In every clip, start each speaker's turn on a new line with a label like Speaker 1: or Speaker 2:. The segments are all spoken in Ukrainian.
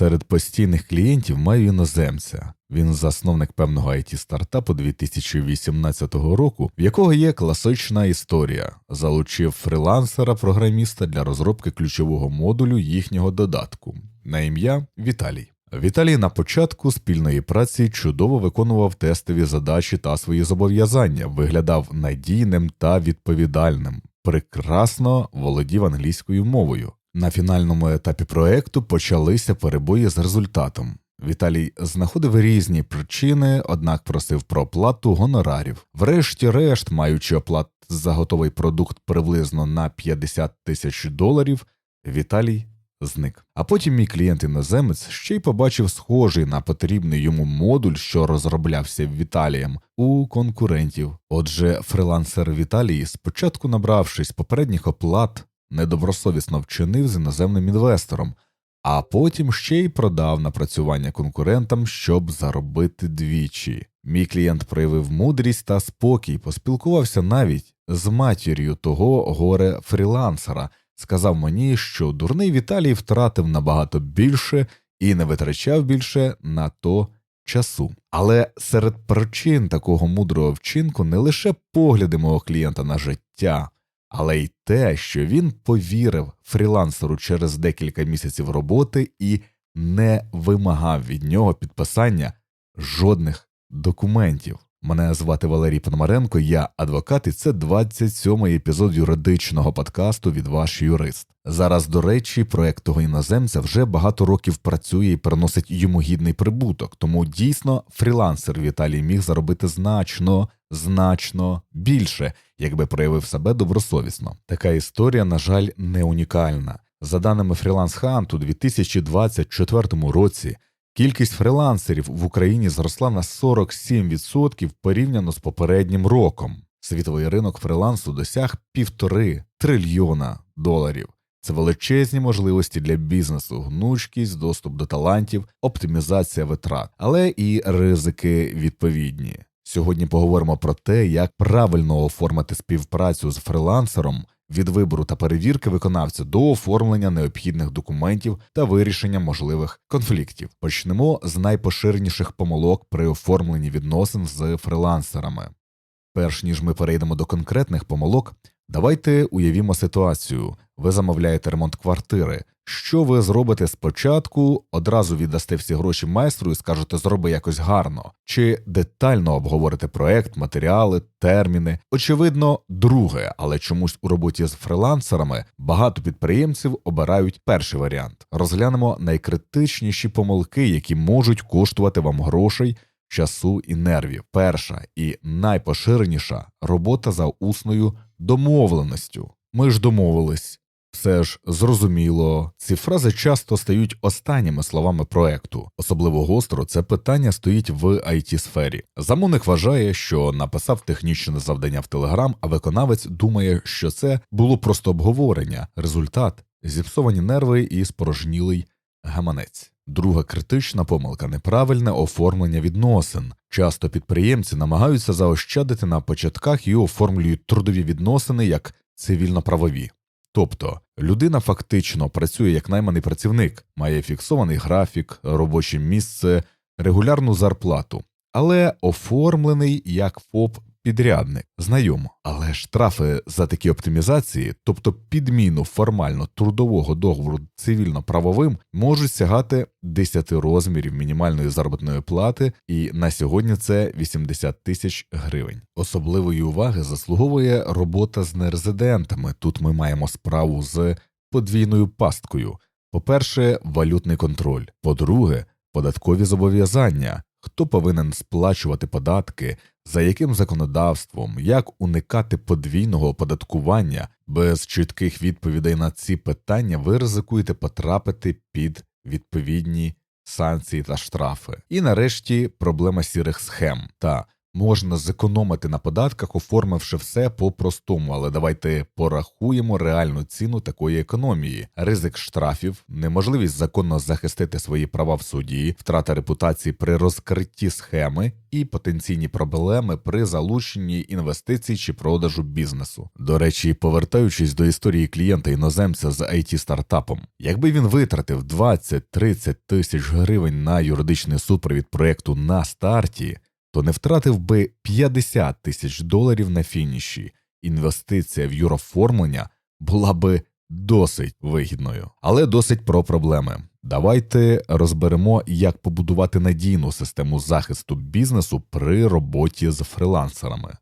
Speaker 1: Серед постійних клієнтів маю іноземця. Він засновник певного it стартапу 2018 року, в якого є класична історія. Залучив фрилансера-програміста для розробки ключового модулю їхнього додатку на ім'я Віталій. Віталій на початку спільної праці чудово виконував тестові задачі та свої зобов'язання, виглядав надійним та відповідальним, прекрасно володів англійською мовою. На фінальному етапі проекту почалися перебої з результатом. Віталій знаходив різні причини, однак просив про оплату гонорарів. Врешті-решт, маючи оплат за готовий продукт приблизно на 50 тисяч доларів, Віталій зник. А потім мій клієнт іноземець ще й побачив схожий на потрібний йому модуль, що розроблявся Віталієм, у конкурентів. Отже, фрилансер Віталій, спочатку набравшись попередніх оплат, недобросовісно вчинив з іноземним інвестором, а потім ще й продав напрацювання конкурентам, щоб заробити двічі. Мій клієнт проявив мудрість та спокій, поспілкувався навіть з матір'ю того горе фрілансера, сказав мені, що дурний Віталій втратив набагато більше і не витрачав більше на то часу. Але серед причин такого мудрого вчинку не лише погляди мого клієнта на життя, але й те, що він повірив фрілансеру через декілька місяців роботи і не вимагав від нього підписання жодних документів. Мене звати Валерій Пономаренко, я адвокат, і це 27-й епізод юридичного подкасту від ваш юрист. Зараз, до речі, проект того іноземця вже багато років працює і приносить йому гідний прибуток, тому дійсно фрілансер Віталій міг заробити значно, значно більше, якби проявив себе добросовісно. Така історія, на жаль, не унікальна. За даними Freelance Hunt, у 2024 році Кількість фрилансерів в Україні зросла на 47% порівняно з попереднім роком. Світовий ринок фрилансу досяг півтори трильйона доларів. Це величезні можливості для бізнесу, гнучкість, доступ до талантів, оптимізація витрат, але і ризики відповідні. Сьогодні поговоримо про те, як правильно оформити співпрацю з фрилансером від вибору та перевірки виконавця до оформлення необхідних документів та вирішення можливих конфліктів. Почнемо з найпоширеніших помилок при оформленні відносин з фрилансерами. Перш ніж ми перейдемо до конкретних помилок, давайте уявімо ситуацію. Ви замовляєте ремонт квартири, що ви зробите спочатку, одразу віддасте всі гроші майстру і скажете зроби якось гарно, чи детально обговорите проект, матеріали, терміни. Очевидно, друге, але чомусь у роботі з фрилансерами багато підприємців обирають перший варіант. Розглянемо найкритичніші помилки, які можуть коштувати вам грошей. Часу і нервів. Перша і найпоширеніша робота за усною домовленістю. Ми ж домовились, все ж зрозуміло, ці фрази часто стають останніми словами проекту. Особливо гостро це питання стоїть в it сфері. Замовник вважає, що написав технічне завдання в Телеграм, а виконавець думає, що це було просто обговорення, результат зіпсовані нерви і спорожнілий гаманець. Друга критична помилка неправильне оформлення відносин. Часто підприємці намагаються заощадити на початках і оформлюють трудові відносини як цивільно-правові. Тобто людина фактично працює як найманий працівник, має фіксований графік, робоче місце, регулярну зарплату, але оформлений як ФОП підрядник, знайомо. Але штрафи за такі оптимізації, тобто підміну формально трудового договору цивільно-правовим, можуть сягати 10 розмірів мінімальної заробітної плати, і на сьогодні це 80 тисяч гривень. Особливої уваги заслуговує робота з нерезидентами. Тут ми маємо справу з подвійною пасткою. По-перше, валютний контроль, по-друге, податкові зобов'язання, хто повинен сплачувати податки, за яким законодавством, як уникати подвійного оподаткування, без чітких відповідей на ці питання ви ризикуєте потрапити під відповідні санкції та штрафи. І нарешті проблема сірих схем та Можна зекономити на податках, оформивши все по-простому, але давайте порахуємо реальну ціну такої економії: ризик штрафів, неможливість законно захистити свої права в суді, втрата репутації при розкритті схеми і потенційні проблеми при залученні інвестицій чи продажу бізнесу. До речі, повертаючись до історії клієнта іноземця з it стартапом, якби він витратив 20-30 тисяч гривень на юридичний супровід проекту на старті то не втратив би 50 тисяч доларів на фініші. Інвестиція в юроформлення була би досить вигідною, але досить про проблеми. Давайте розберемо, як побудувати надійну систему захисту бізнесу при роботі з фрилансерами.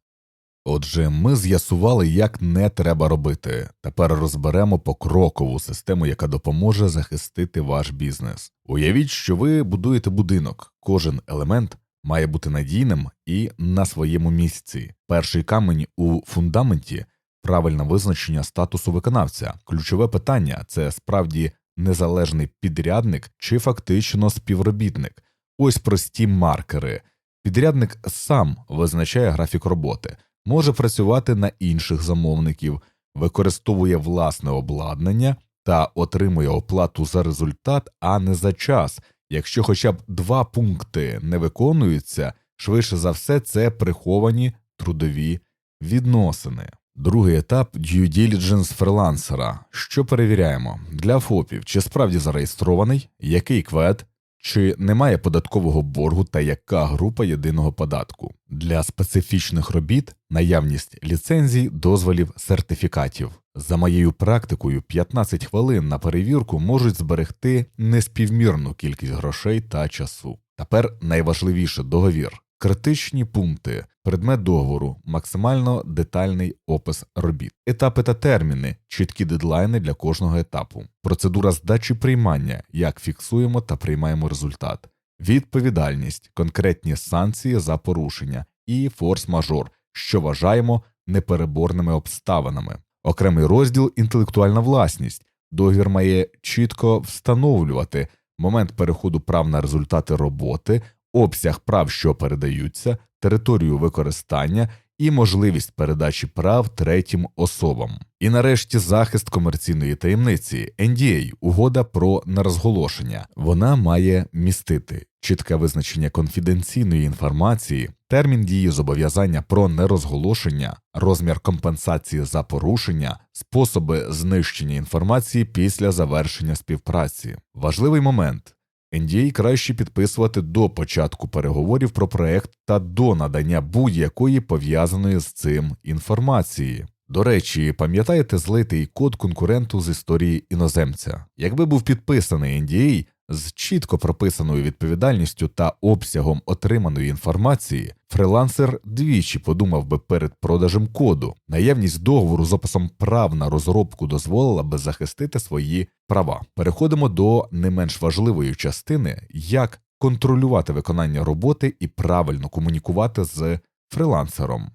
Speaker 1: Отже, ми з'ясували, як не треба робити. Тепер розберемо покрокову систему, яка допоможе захистити ваш бізнес. Уявіть, що ви будуєте будинок, кожен елемент має бути надійним і на своєму місці. Перший камень у фундаменті правильне визначення статусу виконавця. Ключове питання це справді незалежний підрядник чи фактично співробітник. Ось прості маркери. Підрядник сам визначає графік роботи, може працювати на інших замовників, використовує власне обладнання та отримує оплату за результат, а не за час. Якщо хоча б два пункти не виконуються, швидше за все це приховані трудові відносини. Другий етап due diligence фрилансера. Що перевіряємо для ФОПів, чи справді зареєстрований, який квет, чи немає податкового боргу та яка група єдиного податку для специфічних робіт, наявність ліцензій, дозволів, сертифікатів. За моєю практикою, 15 хвилин на перевірку можуть зберегти неспівмірну кількість грошей та часу. Тепер найважливіше договір. Критичні пункти, предмет договору, максимально детальний опис робіт, етапи та терміни, чіткі дедлайни для кожного етапу, процедура здачі приймання, як фіксуємо та приймаємо результат, відповідальність, конкретні санкції за порушення і форс-мажор, що вважаємо непереборними обставинами. Окремий розділ інтелектуальна власність. Договір має чітко встановлювати момент переходу прав на результати роботи, обсяг прав, що передаються, територію використання і можливість передачі прав третім особам. І нарешті захист комерційної таємниці NDA – угода про нерозголошення. Вона має містити чітке визначення конфіденційної інформації, термін дії зобов'язання про нерозголошення, розмір компенсації за порушення, способи знищення інформації після завершення співпраці. Важливий момент. NDA краще підписувати до початку переговорів про проект та до надання будь-якої пов'язаної з цим інформації. До речі, пам'ятаєте злитий код конкуренту з історії іноземця? Якби був підписаний NDA, з чітко прописаною відповідальністю та обсягом отриманої інформації, фрилансер двічі подумав би перед продажем коду. Наявність договору з описом прав на розробку дозволила би захистити свої права. Переходимо до не менш важливої частини, як контролювати виконання роботи і правильно комунікувати з фрилансером.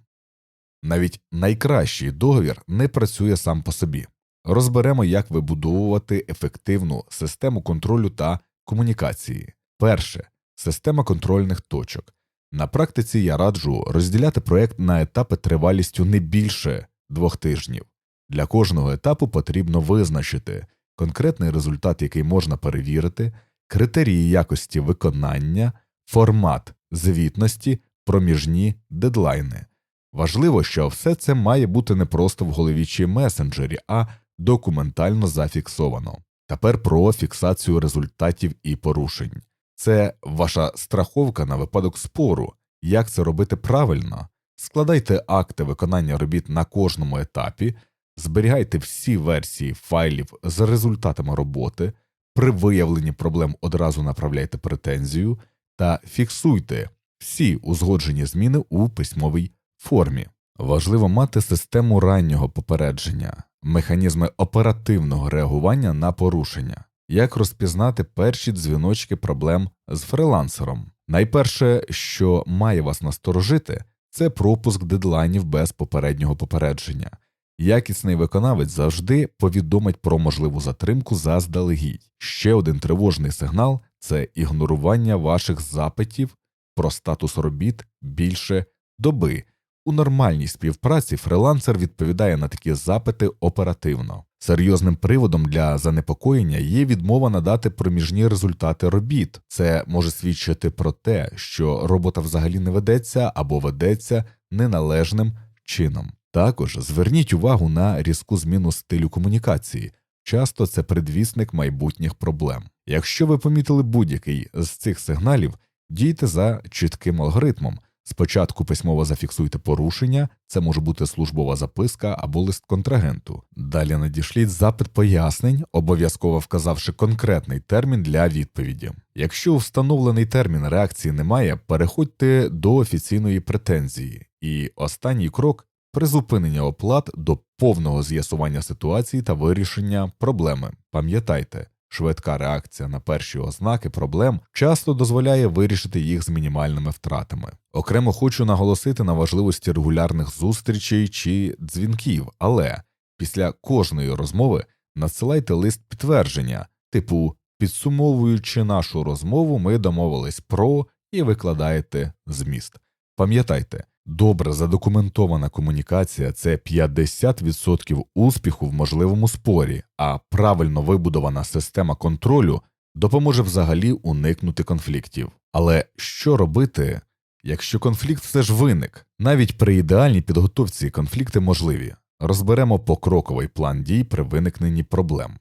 Speaker 1: Навіть найкращий договір не працює сам по собі. Розберемо, як вибудовувати ефективну систему контролю та комунікації. Перше система контрольних точок. На практиці я раджу розділяти проект на етапи тривалістю не більше двох тижнів. Для кожного етапу потрібно визначити конкретний результат, який можна перевірити, критерії якості виконання, формат звітності, проміжні дедлайни. Важливо, що все це має бути не просто в голові чи месенджері, а документально зафіксовано. Тепер про фіксацію результатів і порушень. Це ваша страховка на випадок спору. Як це робити правильно? Складайте акти виконання робіт на кожному етапі, зберігайте всі версії файлів з результатами роботи, при виявленні проблем одразу направляйте претензію та фіксуйте всі узгоджені зміни у письмовій формі. Важливо мати систему раннього попередження механізми оперативного реагування на порушення, як розпізнати перші дзвіночки проблем з фрилансером. Найперше, що має вас насторожити, це пропуск дедлайнів без попереднього попередження. Якісний виконавець завжди повідомить про можливу затримку заздалегідь. Ще один тривожний сигнал це ігнорування ваших запитів про статус робіт більше доби. У нормальній співпраці фрилансер відповідає на такі запити оперативно. Серйозним приводом для занепокоєння є відмова надати проміжні результати робіт. Це може свідчити про те, що робота взагалі не ведеться або ведеться неналежним чином. Також зверніть увагу на різку зміну стилю комунікації. Часто це предвісник майбутніх проблем. Якщо ви помітили будь-який з цих сигналів, дійте за чітким алгоритмом. Спочатку письмово зафіксуйте порушення, це може бути службова записка або лист контрагенту. Далі надішліть запит пояснень, обов'язково вказавши конкретний термін для відповіді. Якщо встановлений термін реакції немає, переходьте до офіційної претензії. І останній крок призупинення оплат до повного з'ясування ситуації та вирішення проблеми. Пам'ятайте, швидка реакція на перші ознаки проблем часто дозволяє вирішити їх з мінімальними втратами. Окремо хочу наголосити на важливості регулярних зустрічей чи дзвінків, але після кожної розмови надсилайте лист підтвердження, типу підсумовуючи нашу розмову, ми домовились про і викладаєте зміст. Пам'ятайте, добре задокументована комунікація це 50% успіху в можливому спорі, а правильно вибудована система контролю допоможе взагалі уникнути конфліктів. Але що робити, якщо конфлікт все ж виник? Навіть при ідеальній підготовці конфлікти можливі. Розберемо покроковий план дій при виникненні проблем.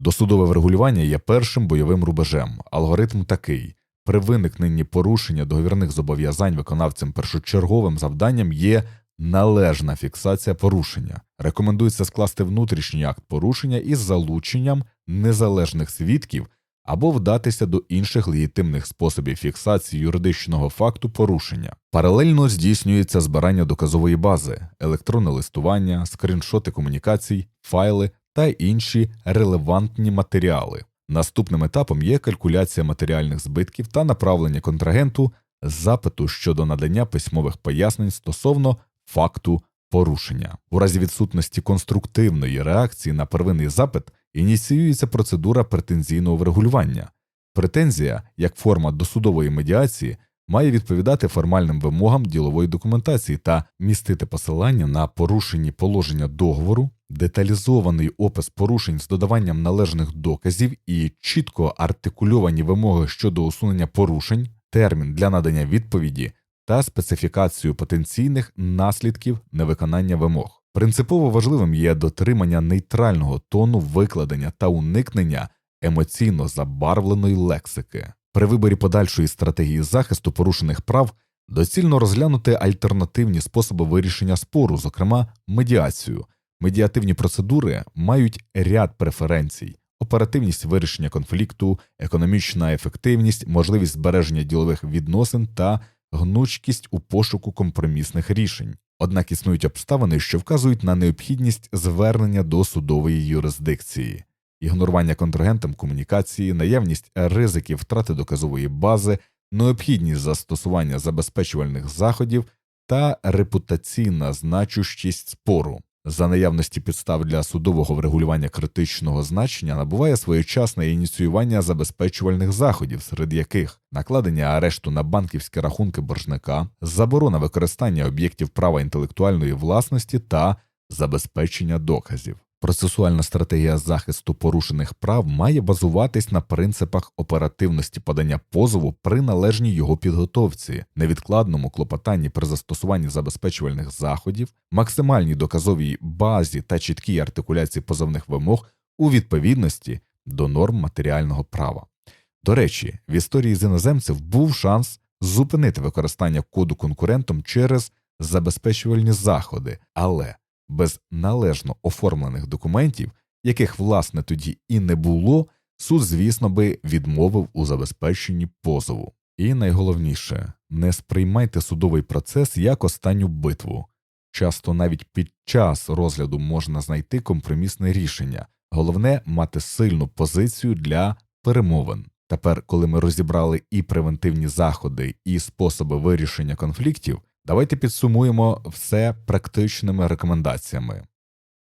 Speaker 1: Досудове врегулювання є першим бойовим рубежем. Алгоритм такий при виникненні порушення договірних зобов'язань виконавцем першочерговим завданням є належна фіксація порушення. Рекомендується скласти внутрішній акт порушення із залученням незалежних свідків або вдатися до інших легітимних способів фіксації юридичного факту порушення. Паралельно здійснюється збирання доказової бази, електронне листування, скріншоти комунікацій, файли та інші релевантні матеріали. Наступним етапом є калькуляція матеріальних збитків та направлення контрагенту запиту щодо надання письмових пояснень стосовно факту порушення. У разі відсутності конструктивної реакції на первинний запит ініціюється процедура претензійного врегулювання. Претензія, як форма досудової медіації, має відповідати формальним вимогам ділової документації та містити посилання на порушені положення договору, деталізований опис порушень з додаванням належних доказів і чітко артикульовані вимоги щодо усунення порушень, термін для надання відповіді та специфікацію потенційних наслідків невиконання вимог. Принципово важливим є дотримання нейтрального тону викладення та уникнення емоційно забарвленої лексики. При виборі подальшої стратегії захисту порушених прав доцільно розглянути альтернативні способи вирішення спору, зокрема медіацію. Медіативні процедури мають ряд преференцій: оперативність вирішення конфлікту, економічна ефективність, можливість збереження ділових відносин та гнучкість у пошуку компромісних рішень. Однак існують обставини, що вказують на необхідність звернення до судової юрисдикції, ігнорування контрагентам комунікації, наявність ризиків втрати доказової бази, необхідність застосування забезпечувальних заходів та репутаційна значущість спору. За наявності підстав для судового врегулювання критичного значення набуває своєчасне ініціювання забезпечувальних заходів, серед яких накладення арешту на банківські рахунки боржника, заборона використання об'єктів права інтелектуальної власності та забезпечення доказів. Процесуальна стратегія захисту порушених прав має базуватись на принципах оперативності подання позову при належній його підготовці, невідкладному клопотанні при застосуванні забезпечувальних заходів, максимальній доказовій базі та чіткій артикуляції позовних вимог у відповідності до норм матеріального права. До речі, в історії з іноземців був шанс зупинити використання коду конкурентом через забезпечувальні заходи, але без належно оформлених документів, яких власне тоді і не було, суд, звісно би, відмовив у забезпеченні позову. І найголовніше не сприймайте судовий процес як останню битву. Часто навіть під час розгляду можна знайти компромісне рішення, головне мати сильну позицію для перемовин. Тепер, коли ми розібрали і превентивні заходи, і способи вирішення конфліктів, Давайте підсумуємо все практичними рекомендаціями.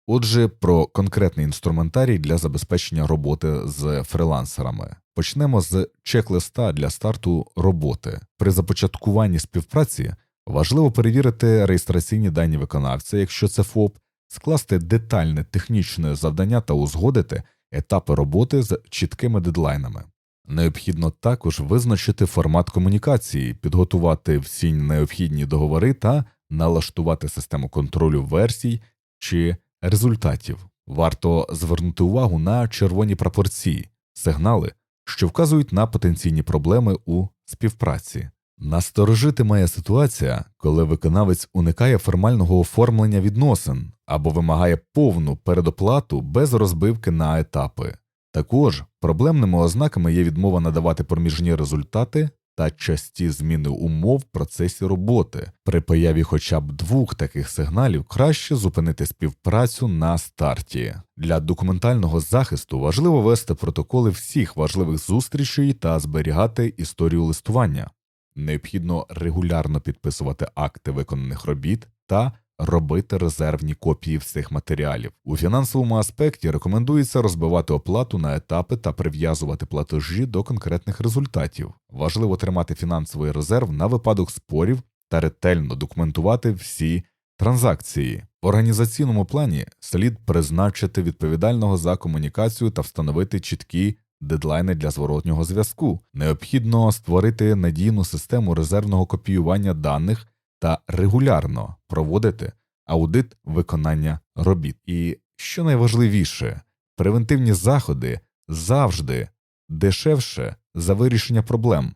Speaker 1: Отже, про конкретний інструментарій для забезпечення роботи з фрилансерами почнемо з чек-листа для старту роботи. При започаткуванні співпраці Важливо перевірити реєстраційні дані виконавця, якщо це ФОП, скласти детальне технічне завдання та узгодити етапи роботи з чіткими дедлайнами. Необхідно також визначити формат комунікації, підготувати всі необхідні договори та налаштувати систему контролю версій чи результатів. Варто звернути увагу на червоні прапорці, сигнали, що вказують на потенційні проблеми у співпраці. Насторожити має ситуація, коли виконавець уникає формального оформлення відносин або вимагає повну передоплату без розбивки на етапи. Також проблемними ознаками є відмова надавати проміжні результати та часті зміни умов в процесі роботи. При появі хоча б двох таких сигналів краще зупинити співпрацю на старті. Для документального захисту важливо вести протоколи всіх важливих зустрічей та зберігати історію листування. Необхідно регулярно підписувати акти виконаних робіт та робити резервні копії всіх матеріалів. У фінансовому аспекті рекомендується розбивати оплату на етапи та прив'язувати платежі до конкретних результатів. Важливо тримати фінансовий резерв на випадок спорів та ретельно документувати всі транзакції. В організаційному плані слід призначити відповідального за комунікацію та встановити чіткі дедлайни для зворотнього зв'язку. Необхідно створити надійну систему резервного копіювання даних та регулярно проводити аудит виконання робіт. І що найважливіше, превентивні заходи завжди дешевше за вирішення проблем.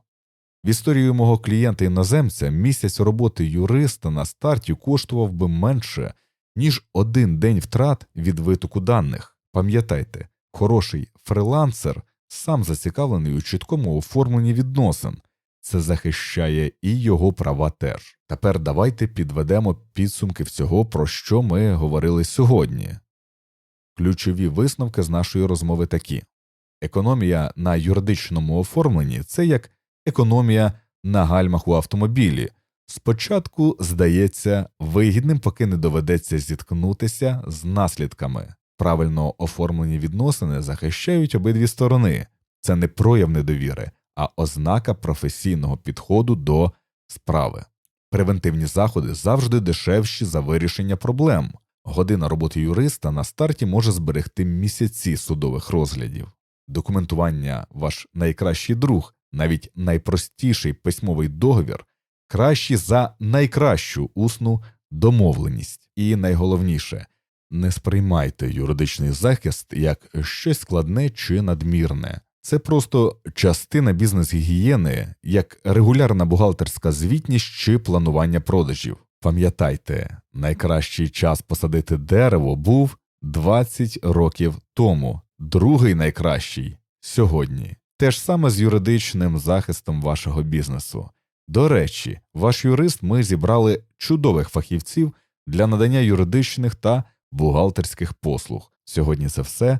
Speaker 1: В історії мого клієнта іноземця місяць роботи юриста на старті коштував би менше, ніж один день втрат від витоку даних. Пам'ятайте, хороший фрилансер сам зацікавлений у чіткому оформленні відносин, це захищає і його права теж. Тепер давайте підведемо підсумки всього, про що ми говорили сьогодні. Ключові висновки з нашої розмови такі економія на юридичному оформленні це як економія на гальмах у автомобілі. Спочатку здається вигідним, поки не доведеться зіткнутися з наслідками. Правильно оформлені відносини захищають обидві сторони, це не прояв недовіри, а ознака професійного підходу до справи. Превентивні заходи завжди дешевші за вирішення проблем. Година роботи юриста на старті може зберегти місяці судових розглядів. Документування ваш найкращий друг, навіть найпростіший письмовий договір, кращий за найкращу усну домовленість. І найголовніше не сприймайте юридичний захист як щось складне чи надмірне. Це просто частина бізнес-гігієни, як регулярна бухгалтерська звітність чи планування продажів. Пам'ятайте, найкращий час посадити дерево був 20 років тому, другий найкращий сьогодні. Те ж саме з юридичним захистом вашого бізнесу. До речі, ваш юрист ми зібрали чудових фахівців для надання юридичних та бухгалтерських послуг. Сьогодні це все.